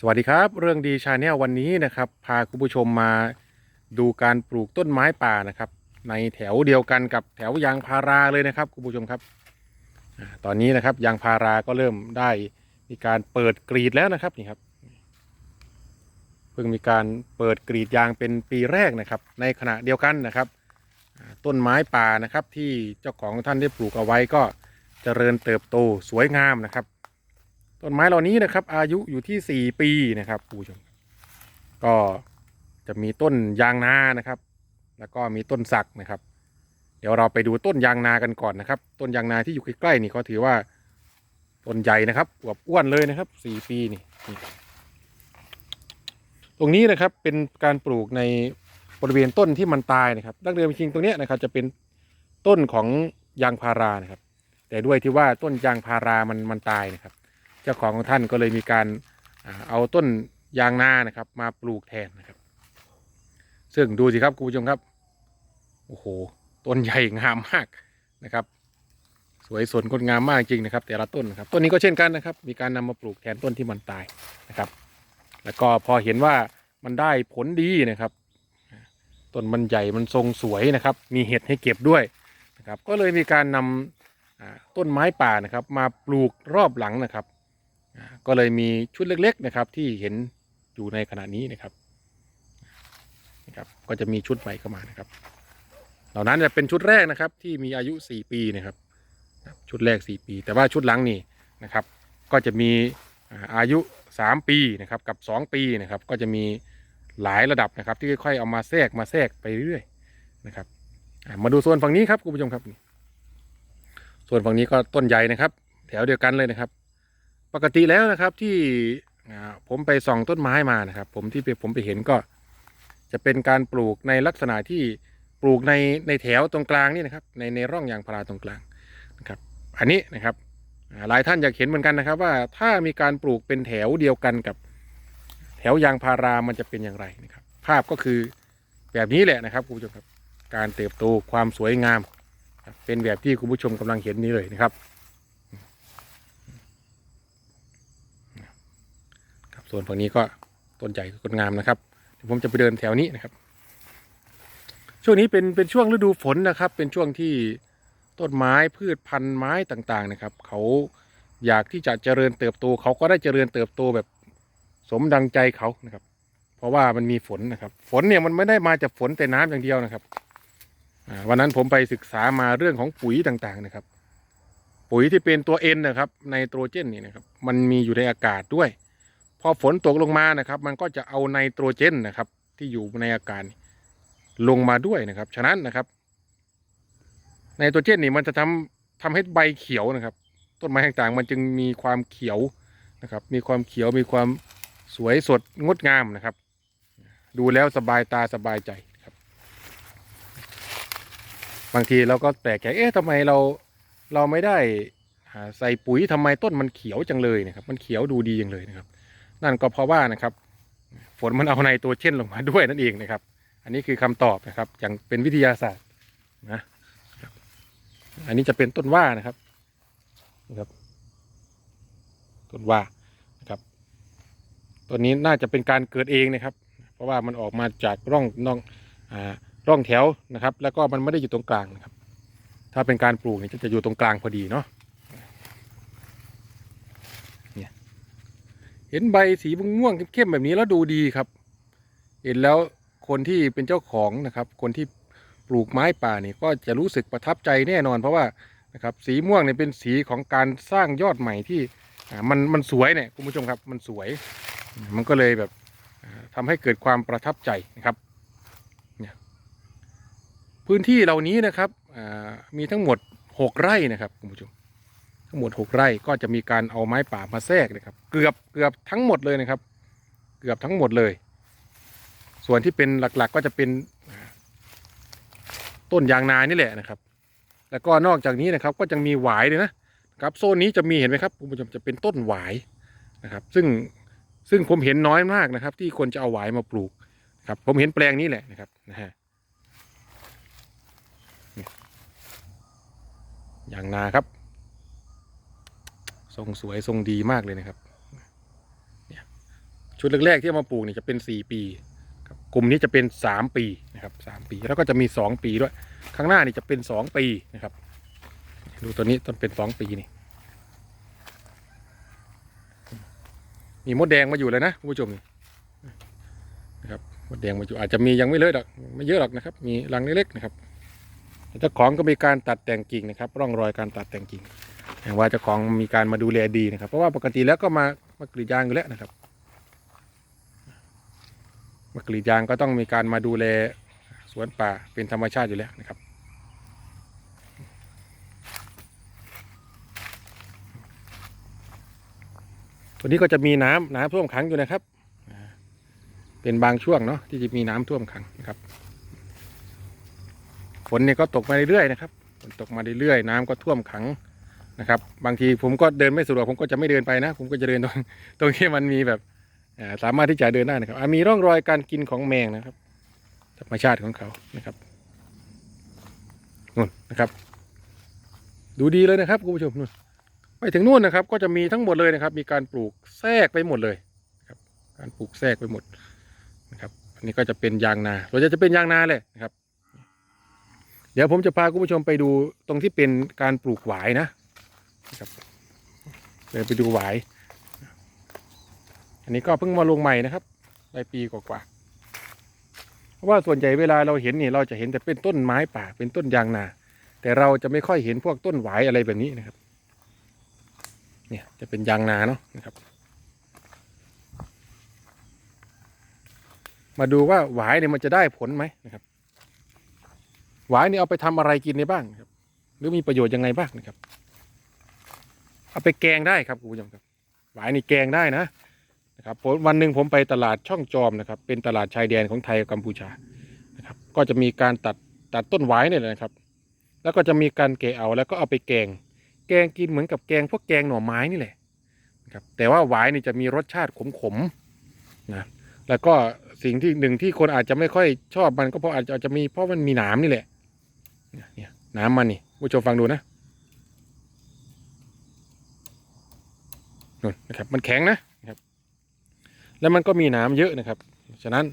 สวัสดีครับเรื่องดีชาแนลวันนี้นะครับ พาคุณผู้ชมมาดูการปลูกต้นไม้ป่านะครับ ในแถวเดียวกันกับแถวยางพาราเลยนะครับคุณผู้ชมครับ ตอนนี้นะครับยางพาราก็เริ่มได้มีการเปิดกรีดแล้วนะครับนี่ครับเพิ่งมีการเปิดกรีดยางเป็นปีแรกนะครับ ในขณะเดียวกันนะครับ ต้นไม้ป่านะครับที่เจ้าของท่านได้ปลูกเอาไว้ก็เจริญเติบโตสวยงามนะครับ ต้นไม้เหล่านี้นะครับ อายุอยู่ที่ 4 ปีนะครับผู้ชม ก็จะมีต้นยางนานะครับ แล้วก็มีต้นสักนะครับ เดี๋ยวเราไปดูต้นยางนากันก่อนนะครับ ต้นยางนาที่อยู่ใกล้ๆนี่ก็ถือว่าต้นใหญ่นะครับอวบอ้วนเลยนะครับ4ปีนี่นี่ตรงนี้นะครับเป็นการปลูกในบริเวณต้นที่มันตายนะครับ ดั้งเดิมจริงๆตรงนี้นะครับ จะเป็นต้นของยางพารานะครับ แต่ด้วยที่ว่าต้นยางพารามันมันตายนะครับ จ้าของของท่านก็เลยมีการเอาต้นยางนานะครับ มาปลูกแทนนะครับ ซึ่งดูสิครับคุณผู้ชมครับโอ้โหต้นใหญ่งามมากนะครับ สวยสดงดงามมากจริงนะครับ แต่ละต้นนะครับต้นนี้ก็เช่นกันนะครับ มีการนำมาปลูกแทนต้นที่มันตายนะครับ แล้วก็พอเห็นว่ามันได้ผลดีนะครับต้นมันใหญ่มันทรงสวยนะครับ มีเห็ดให้เก็บด้วยนะครับ ก็เลยมีการนำอ่าต้นไม้ป่านะครับ มาปลูกรอบหลังนะครับ ก็เลยมีชุดเล็กๆนะครับที่เห็นอยู่ในขณะนี้นะครับนะครับ ก็จะมีชุดใหม่เข้ามานะครับ เหล่านั้นจะเป็นชุดแรกนะครับที่มีอายุ 4 ปีนะครับ ชุดแรก 4 ปี แต่ว่าชุดหลังนี่นะครับ ก็จะมีอายุ 3 ปีนะครับกับ 2 ปีนะครับ ก็จะมีหลายระดับนะครับ ที่ค่อยๆเอามาแทรกมาแทรกไปเรื่อยๆนะครับมาดูโซนฝั่งนี้ครับคุณผู้ชมครับส่วนฝั่งนี้ก็ต้นใหญ่นะครับ แถวเดียวกันเลยนะครับ ปกติแล้วนะครับที่ผมไปส่องต้นไม้มานะครับ ผมที่ผมไปเห็นก็ จะเป็นการปลูกในลักษณะที่ปลูกในในแถวตรงกลางนี่นะครับ ในในร่องยางพาราตรงกลางนะครับ อันนี้นะครับหลายท่านอยากเห็นเหมือนกันนะครับ ว่าถ้ามีการปลูกเป็นแถวเดียวกันกับแถวยางพารามันจะเป็นอย่างไรนะครับ ภาพก็คือแบบนี้แหละนะครับคุณผู้ชมครับ การเติบโตความสวยงาม เป็นแบบที่คุณผู้ชมกำลังเห็นนี้เลยนะครับครับ ส่วนฝั่งนี้ก็ต้นใหญ่ต้นงามนะครับเดี๋ยวผมจะไปเดินแถวนี้นะครับ ช่วงนี้เป็นเป็นช่วงฤดูฝนนะครับ เป็นช่วงที่ต้นไม้พืชพันธุ์ไม้ต่างๆนะครับ เขาอยากที่จะเจริญเติบโต เขาก็ได้เจริญเติบโตแบบสมดังใจเขานะครับ เพราะว่ามันมีฝนนะครับ ฝนเนี่ยมันไม่ได้มาจากฝนแต่น้ำอย่างเดียวนะครับวันนั้นผมไปศึกษามาเรื่องของปุ๋ยต่างๆนะครับ ปุ๋ยที่เป็นตัว N นะครับไนโตรเจนนี่นะครับ มันมีอยู่ในอากาศด้วย พอฝนตกลงมานะครับ มันก็จะเอาไนโตรเจนนะครับ ที่อยู่ในอากาศลงมาด้วยนะครับ ฉะนั้นนะครับไนโตรเจนนี่มันจะทำทำให้ใบเขียวนะครับ ต้นไม้ต่างๆ มันจึงมีความเขียวนะครับ มีความเขียวมีความสวยสดงดงามนะครับ ดูแล้วสบายตาสบายใจครับ บางทีเราก็แปลกใจเอ๊ะทำไมเราเราไม่ได้ใส่ปุ๋ยทำไมต้นมันเขียวจังเลยนะครับ มันเขียวดูดีจังเลยนะครับ นั่นก็เพราะว่านะครับ ฝนมันเอาในตัวเช่นลงมาด้วยนั่นเองนะครับ อันนี้คือคำตอบนะครับ อย่างเป็นวิทยาศาสตร์นะอันนี้จะเป็นต้นว่านะครับนะครับต้นว่านะครับต้นนี้น่าจะเป็นการเกิดเองนะครับ เพราะว่ามันออกมาจากร่องน่องอ่าร่องแถวนะครับ แล้วก็มันไม่ได้อยู่ตรงกลางนะครับ ถ้าเป็นการปลูกเนี่ยจะอยู่ตรงกลางพอดีเนาะเนี่ย เห็นใบสีม่วงเข้มๆแบบนี้แล้วดูดีครับ เห็นแล้วคนที่เป็นเจ้าของนะครับ คนที่ปลูกไม้ป่านี่ก็จะรู้สึกประทับใจแน่นอน เพราะว่านะครับสีม่วงเนี่ยเป็นสีของการสร้างยอดใหม่ที่มันมันสวยเนี่ยคุณผู้ชมครับมันสวย มันก็เลยแบบอ่าทำให้เกิดความประทับใจนะครับพื้นที่เหล่านี้นะครับมีทั้งหมด 6 ไร่นะครับคุณผู้ชม ทั้งหมด 6 ไร่ก็จะมีการเอาไม้ป่ามาแทรกนะครับ เกือบเกือบทั้งหมดเลยนะครับ เกือบทั้งหมดเลย ส่วนที่เป็นหลักๆก็จะเป็นต้นยางนานี่แหละนะครับ แล้วก็นอกจากนี้นะครับก็จะมีหวายเลยนะครับโซนนี้จะมีเห็นไหมครับคุณผู้ชมจะเป็นต้นหวายนะครับ ซึ่งซึ่งผมเห็นน้อยมากนะครับ ที่คนจะเอาหวายมาปลูกครับ ผมเห็นแปลงนี้แหละนะครับนะฮะอย่างนาครับ ทรงสวยทรงดีมากเลยนะครับเนี่ยชุดแรกๆที่เอามาปลูกเนี่ยจะเป็นสี่ปีครับกลุ่มนี้จะเป็นสามปีนะครับสามปีแล้วก็จะมีสองปีด้วย ข้างหน้านี่จะเป็นสองปีนะครับ ดูตัวนี้ต้นเป็นสองปีนี่มีมดแดงมาอยู่เลยนะคุณผู้ชมนะครับมดแดงมาอยู่อาจจะมียังไม่เลอะหรอกไม่เยอะหรอกนะครับ มีรังเล็กๆนะครับเจ้าของก็มีการตัดแต่งกิ่งนะครับ ร่องรอยการตัดแต่งกิ่ง ว่าเจ้าของมีการมาดูแลดีนะครับ เพราะว่าปกติแล้วก็มามากรีดยางอยู่แล้วนะครับ มากรีดยางก็ต้องมีการมาดูแลสวนป่าเป็นธรรมชาติอยู่แล้วนะครับ ตัวนี้ก็จะมีน้ำน้ำท่วมขังอยู่นะครับ เป็นบางช่วงเนาะที่จะมีน้ำท่วมขังนะครับ ฝนเนี่ยก็ตกมาเรื่อยๆนะครับ ฝนตกมาเรื่อยๆน้ำก็ท่วมขัง นะครับบางทีผมก็เดินไม่สะดวกผมก็จะไม่เดินไปนะ ผมก็จะเดินตรงตรงที่มันมีแบบสามารถที่จะเดินได้นะครับมีร่องรอยการกินของแมงนะครับ ธรรมชาติของเขานะครับนู่นนะครับ ดูดีเลยนะครับคุณผู้ชมนู่นไปถึงนู่นนะครับ ก็จะมีทั้งหมดเลยนะครับ มีการปลูกแทรกไปหมดเลยครับ การปลูกแทรกไปหมดนะครับ อันนี้ก็จะเป็นยางนาเราจะจะเป็นยางนาเลยนะครับ เดี๋ยวผมจะพาคุณผู้ชมไปดูตรงที่เป็นการปลูกหวายนะ นะครับเดินไปดูหวาย อันนี้ก็เพิ่งมาลงใหม่นะครับได้ปีกว่าๆเพราะว่าส่วนใหญ่เวลาเราเห็นนี่เราจะเห็นแต่เป็นต้นไม้ป่าเป็นต้นยางนา แต่เราจะไม่ค่อยเห็นพวกต้นหวายอะไรแบบนี้นะครับ เนี่ยจะเป็นยางนาเนาะนะครับ มาดูว่าหวายเนี่ยมันจะได้ผลไหมนะครับ หวายเนี่ยเอาไปทำอะไรกินได้บ้างครับ หรือมีประโยชน์ยังไงบ้างนะครับ เอาไปแกงได้ครับคุณผู้ชมครับหวายนี่แกงได้นะนะครับวันหนึ่งผมไปตลาดช่องจอมนะครับ เป็นตลาดชายแดนของไทยกับกัมพูชานะครับ ก็จะมีการตัดตัดต้นหวายเนี่ยแหละนะครับ แล้วก็จะมีการแกะเอาแล้วก็เอาไปแกง แกงกินเหมือนกับแกงพวกแกงหน่อไม้นี่แหละนะครับแต่ว่าหวายนี่จะมีรสชาติขมๆนะแล้วก็สิ่งที่หนึ่งที่คนอาจจะไม่ค่อยชอบมันก็เพราะอาจจะจะมีเพราะมันมีหนามนี่แหละเนี่ยหนามมันนี่ผู้ชมฟังดูนะ นู่นนะครับ มันแข็งนะครับ แล้วมันก็มีหนามเยอะนะครับ ฉะนั้น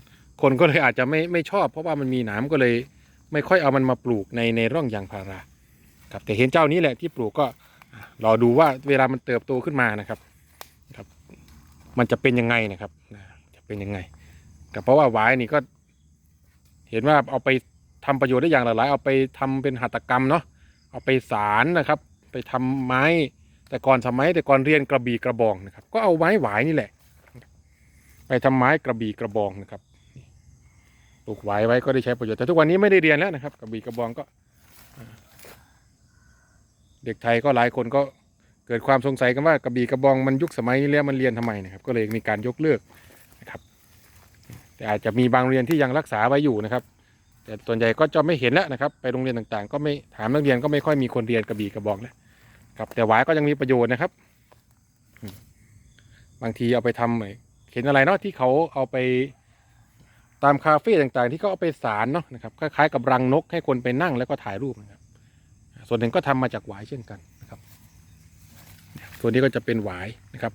คนก็เลยอาจจะไม่ไม่ชอบ เพราะว่ามันมีหนามก็เลย ไม่ค่อยเอามันมาปลูกในในร่องยางพารา ครับ แต่เห็นเจ้านี้แหละที่ปลูกก็รอดูว่าเวลามันเติบโตขึ้นมานะครับครับ มันจะเป็นยังไงนะครับจะเป็นยังไงก็เพราะว่าหวายนี่ก็ เห็นว่าเอาไปทำประโยชน์ได้อย่างหลากหลาย เอาไปทำเป็นหัตถกรรมเนาะเอาไปสารนะครับ ไปทำไม้ แต่ก่อนสมัยแต่ก่อนเรียนกระบี่กระบองนะครับ ก็เอาไม้หวายนี่แหละ ไปทำไม้กระบี่กระบองนะครับปลูกหวายไว้ก็ได้ใช้ประโยชน์แต่ทุกวันนี้ไม่ได้เรียนแล้วนะครับ กระบี่กระบองก็ เด็กไทยก็หลายคนก็เกิดความสงสัยกันว่ากระบี่กระบองมันยุคสมัยนี้แล้วมันเรียนทำไมนะครับ ก็เลยมีการยกเลิกนะครับ แต่อาจจะมีบางโรงเรียนที่ยังรักษาไว้อยู่นะครับ แต่ส่วนใหญ่ก็จะไม่เห็นแล้วนะครับ ไปโรงเรียนต่างๆ ก็ไม่ถามนักเรียนก็ไม่ค่อยมีคนเรียนกระบี่กระบองแล้ว ครับแต่หวายก็ยังมีประโยชน์นะครับ บางทีเอาไปทำเห็นอะไรเนาะที่เขาเอาไปตามคาเฟ่ต่างๆ ที่เขาเอาไปสารเนาะนะครับคล้ายๆกับรังนกให้คนไปนั่งแล้วก็ถ่ายรูปนะครับ ส่วนหนึ่งก็ทำมาจากหวายเช่นกันนะครับ ส่วนนี้ก็จะเป็นหวายนะครับ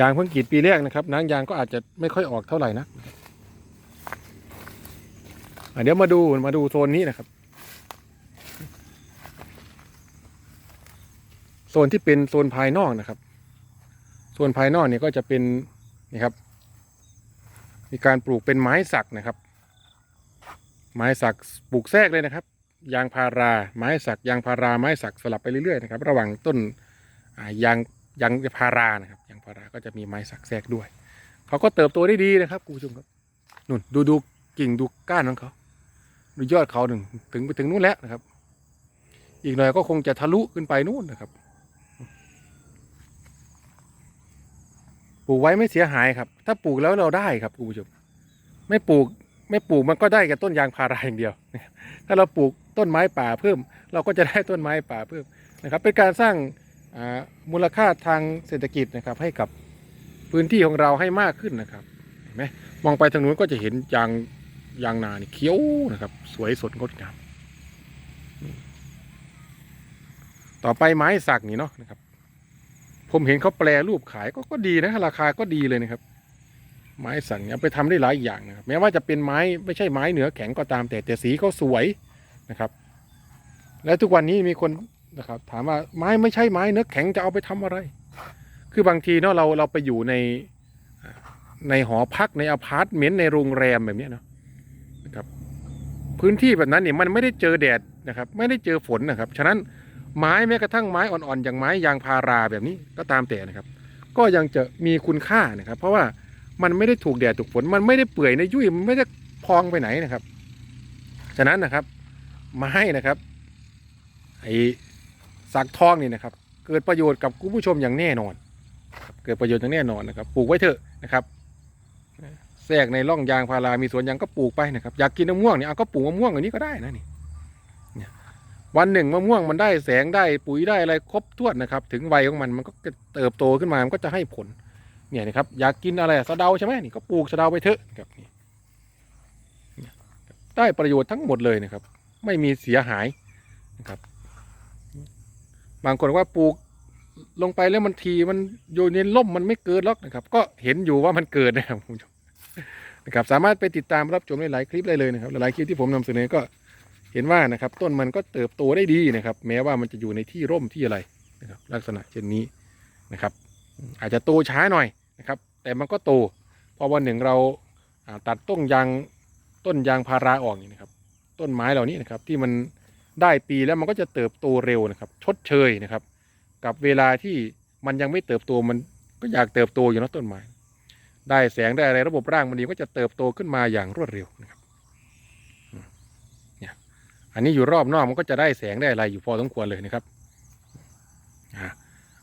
ยางเพิ่งกรีดปีแรกนะครับนางยางก็อาจจะไม่ค่อยออกเท่าไหร่นะเดี๋ยวมาดูมาดูโซนนี้นะครับ โซนที่เป็นโซนภายนอกนะครับโซนภายนอกเนี่ยก็จะเป็นนี่ครับ มีการปลูกเป็นไม้สักนะครับ ไม้สักปลูกแทรกเลยนะครับ ยางพารา ไม้สัก ยางพารา ไม้สักสลับไปเรื่อยๆนะครับ ระหว่างต้นยางยางพารานะครับ ยางพาราก็จะมีไม้สักแทรกด้วย เขาก็เติบโตได้ดีนะครับคุณผู้ชมครับนู่นดูดูกิ่งดูก้านของเขาดูยอดเขาหนึ่งถึงไปถึงนู่นแล้วนะครับ อีกหน่อยก็คงจะทะลุขึ้นไปนู่นนะครับ ปลูกไว้ไม่เสียหายครับ ถ้าปลูกแล้วเราได้ครับคุณผู้ชมไม่ปลูกไม่ปลูกมันก็ได้แค่ต้นยางพาราอย่างเดียว ถ้าเราปลูกต้นไม้ป่าเพิ่ม เราก็จะได้ต้นไม้ป่าเพิ่มนะครับ เป็นการสร้างมูลค่าทางเศรษฐกิจนะครับให้กับพื้นที่ของเราให้มากขึ้นนะครับเห็นไหมมองไปทางนู้นก็จะเห็นยางยางนานี่เขียวนะครับ สวยสดงดงามต่อไปไม้สักนี่เนาะนะครับ ผมเห็นเขาแปลรูปขายก็ก็ดีนะราคาก็ดีเลยนะครับ ไม้สักเนี่ยไปทำได้หลายอย่างนะครับแม้ว่าจะเป็นไม้ไม่ใช่ไม้เหนือแข็งก็ตาม แต่แต่สีเขาสวยนะครับ และทุกวันนี้มีคนนะครับ ถามว่าไม้ไม่ใช่ไม้เนื้อแข็งจะเอาไปทำอะไร คือบางทีเนาะเราเราไปอยู่ในในหอพักในอพาร์ตเมนต์ในโรงแรมแบบนี้เนาะนะครับ พื้นที่แบบนั้นเนี่ยมันไม่ได้เจอแดดนะครับ ไม่ได้เจอฝนนะครับ ฉะนั้น ไม้แม้กระทั่งไม้อ่อนๆอย่างไม้ยางพาราแบบนี้ก็ตามแต่นะครับ ก็ยังจะมีคุณค่านะครับ เพราะว่ามันไม่ได้ถูกแดดถูกฝนมันไม่ได้เปื่อยในยุ่ยมันไม่ได้พองไปไหนนะครับ ฉะนั้นนะครับ ไม้นะครับไอ้สักทองนี่นะครับ เกิดประโยชน์กับคุณผู้ชมอย่างแน่นอน เกิดประโยชน์อย่างแน่นอนนะครับ ปลูกไว้เถอะนะครับแทรกในร่องยางพารามีสวนยางก็ปลูกไปนะครับ อยากกินมะม่วงเนี่ยเอาก็ปลูกมะม่วงอย่างนี้ก็ได้นะนี่ วันหนึ่งมะม่วงมันได้แสงได้ปุ๋ยได้อะไรครบถ้วนนะครับ ถึงวัยของมันมันก็เติบโตขึ้นมามันก็จะให้ผล เนี่ยนะครับอยากกินอะไรสะเดาใช่ไหมนี่ก็ปลูกสะเดาไปเถอะครับนี่ได้ประโยชน์ทั้งหมดเลยนะครับ ไม่มีเสียหายนะครับ บางคนว่าปลูกลงไปแล้วมันทีมันอยู่ในร่มมันไม่เกิดหรอกนะครับ ก็เห็นอยู่ว่ามันเกิดนะครับคุณผู้ชมนะครับ สามารถไปติดตามรับชมหลายๆคลิปได้เลยนะครับหลายๆคลิปที่ผมนำเสนอก็ เห็นว่านะครับต้นมันก็เติบโตได้ดีนะครับ แม้ว่ามันจะอยู่ในที่ร่มที่อะไรนะครับลักษณะเช่นนี้นะครับ อาจจะโตช้าหน่อยนะครับ แต่มันก็โตพอวันหนึ่งเราตัดต้นยางต้นยางพาราออกนี่นะครับ ต้นไม้เหล่านี้นะครับที่มันได้ปีแล้วมันก็จะเติบโตเร็วนะครับ ชดเชยนะครับ กับเวลาที่มันยังไม่เติบโตมันก็อยากเติบโตอยู่นะต้นไม้ ได้แสงได้อะไรระบบร่างมันดีก็จะเติบโตขึ้นมาอย่างรวดเร็วนะครับ อันนี้อยู่รอบนอกมันก็จะได้แสงได้อะไรอยู่พอสมควรเลยนะครับอ่า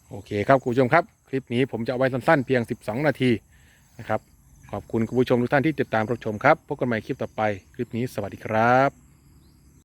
โอเคครับคุณผู้ชมครับ คลิปนี้ผมจะเอาไว้สั้นๆเพียง 12 นาทีนะครับขอบคุณคุณผู้ชมทุกท่านที่ติดตามรับชมครับพบกันใหม่คลิปต่อไป คลิปนี้สวัสดีครับ